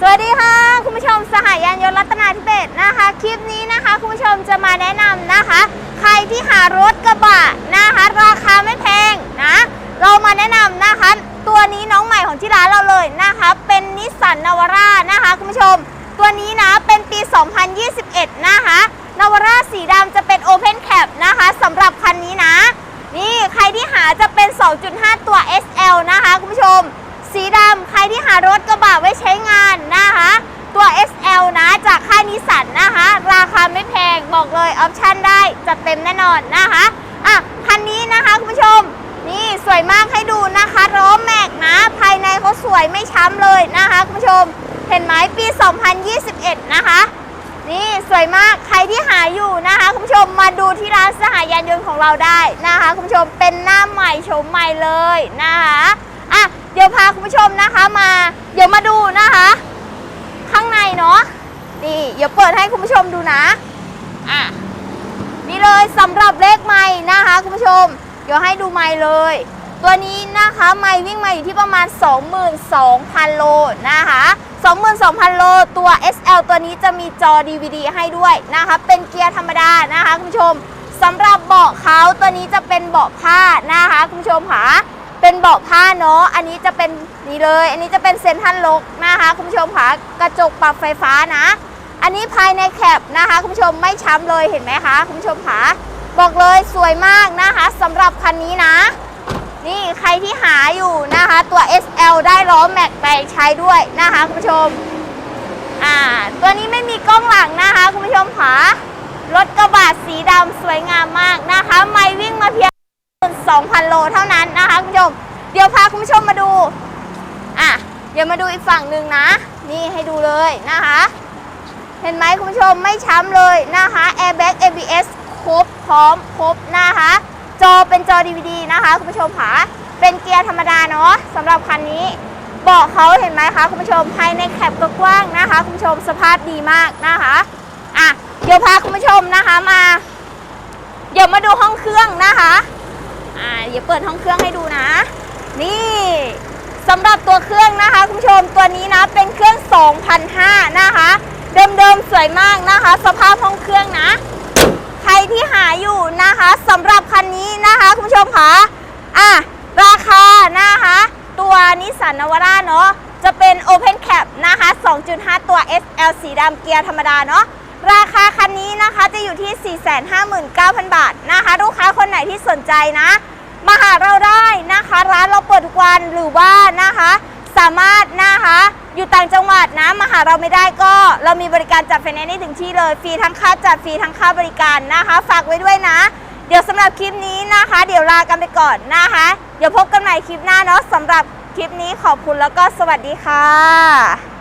สวัสดีค่ะ คุณผู้ชมสหายยานยนต์รัตนาธิเบศนะคะ คลิปนี้นะคะ คุณผู้ชมจะมาแนะนำนะคะ ใครที่หารถกระบะนะคะ ราคาไม่แพงนะ เรามาแนะนำนะคะ ตัวนี้น้องใหม่ของที่ร้านเราเลยนะคะ เป็นนิสสันนาวาร่านะคะ คุณผู้ชม ตัวนี้นะเป็นปี 2021 นะคะนาวาร่าสีดำจะเป็น Open Cap นะคะสำหรับคันนี้นะ นี่ใครที่หาจะเป็น 2.5 ตัว SL นะคะ คุณผู้ชม สีดำใครที่หารถกระบะไว้ใช้งานนะคะ ตัว SL นะจากค่ายนิสสันนะคะ ราคาไม่แพงบอกเลยออปชั่นได้จัดเต็มแน่นอนนะคะอะคันนี้นะคะคุณผู้ชม นี่สวยมากให้ดูนะคะล้อแม็กนะ ภายในเขาสวยไม่ช้ำเลยนะคะคุณผู้ชม เห็นไหมปี 2021 นะคะนี่สวยมากใครที่หาอยู่นะคะคุณผู้ชมมาดูที่ร้านสหายานยนต์ของเราได้นะคะคุณผู้ชมเป็นหน้าใหม่โฉมใหม่เลยนะคะ เดี๋ยวพาคุณผู้ชมนะคะมา เดี๋ยวมาดูนะคะ ข้างในเนาะนี่เดี๋ยวเปิดให้คุณผู้ชมดูนะอะนี่เลยสำหรับเลขไม้นะคะคุณผู้ชม เดี๋ยวให้ดูไม้เลย ตัวนี้นะคะไม้วิ่งมาอยู่ที่ประมาณ 22,000 โลนะคะ 22,000 โลตัว SL ตัวนี้จะมีจอ DVD ให้ด้วยนะคะ เป็นเกียร์ธรรมดานะคะคุณผู้ชมสำหรับเบาะเขาตัวนี้จะเป็นเบาะผ้านะคะคุณผู้ชมค่ะ เป็นเบาะผ้าเนาะ อันนี้จะเป็นนี่เลย อันนี้จะเป็นเซนทรัลล็อกนะคะคุณผู้ชมค่ะกระจกปรับไฟฟ้านะ อันนี้ภายในแคปนะคะคุณผู้ชมไม่ช้ำเลยเห็นไหมคะคุณผู้ชมค่ะบอกเลยสวยมากนะคะสำหรับคันนี้นะ นี่ใครที่หาอยู่นะคะ ตัว SL ได้ล้อแม็กไปใช้ด้วยนะคะคุณผู้ชม อ่า ตัวนี้ไม่มีกล้องหลังนะคะคุณผู้ชมค่ะรถกระบะสีดำสวยงามมากนะคะ ไม่วิ่งมาเพียง 2,000 โลเท่านั้นนะคะคุณผู้ชมเดี๋ยวพาคุณผู้ชมมาดูอะเดี๋ยวมาดูอีกฝั่งหนึ่งนะ นี่ให้ดูเลยนะคะ เห็นไหมคุณผู้ชมไม่ช้ำเลยนะคะ airbag ABS ครบพร้อมครบนะคะ จอเป็นจอ DVD นะคะคุณผู้ชมค่ะเป็นเกียร์ธรรมดาเนาะสำหรับคันนี้เบาะเขาเห็นไหมคะคุณผู้ชมภายในแคปก็กว้างนะคะ คุณผู้ชมสภาพดีมากนะคะอะเดี๋ยวพาคุณผู้ชมนะคะมา เดี๋ยวมาดูห้องเครื่องนะคะ อ่าเดี๋ยวเปิดห้องเครื่องให้ดูนะ นี่สำหรับตัวเครื่องนะคะคุณผู้ชมตัวนี้นะเป็นเครื่อง2005นะคะ เดิมๆสวยมากนะคะ สภาพห้องเครื่องนะ ใครที่หาอยู่นะคะสำหรับคันนี้นะคะคุณผู้ชมคะอะราคานะคะ ตัวนิสสันนวาร่าเนาะจะเป็น Open Cap นะคะ 2.5 ตัว SL สีดำเกียร์ธรรมดาเนาะ ราคาคันนี้นะคะจะอยู่ที่ 459,000 บาทนะคะ ลูกค้าคนไหนที่สนใจนะ มาหาเราได้นะคะ ร้านเราเปิดทุกวันหรือว่านะคะ สามารถนะคะอยู่ต่างจังหวัดนะมาหาเราไม่ได้ก็ เรามีบริการจัดไฟแนนซ์ให้ถึงที่เลยฟรีทั้งค่าจัดฟรีทั้งค่าบริการนะคะ ฝากไว้ด้วยนะ เดี๋ยวสำหรับคลิปนี้นะคะ เดี๋ยวลากันไปก่อนนะคะ เดี๋ยวพบกันใหม่คลิปหน้าเนาะสำหรับคลิปนี้ขอบคุณแล้วก็สวัสดีค่ะ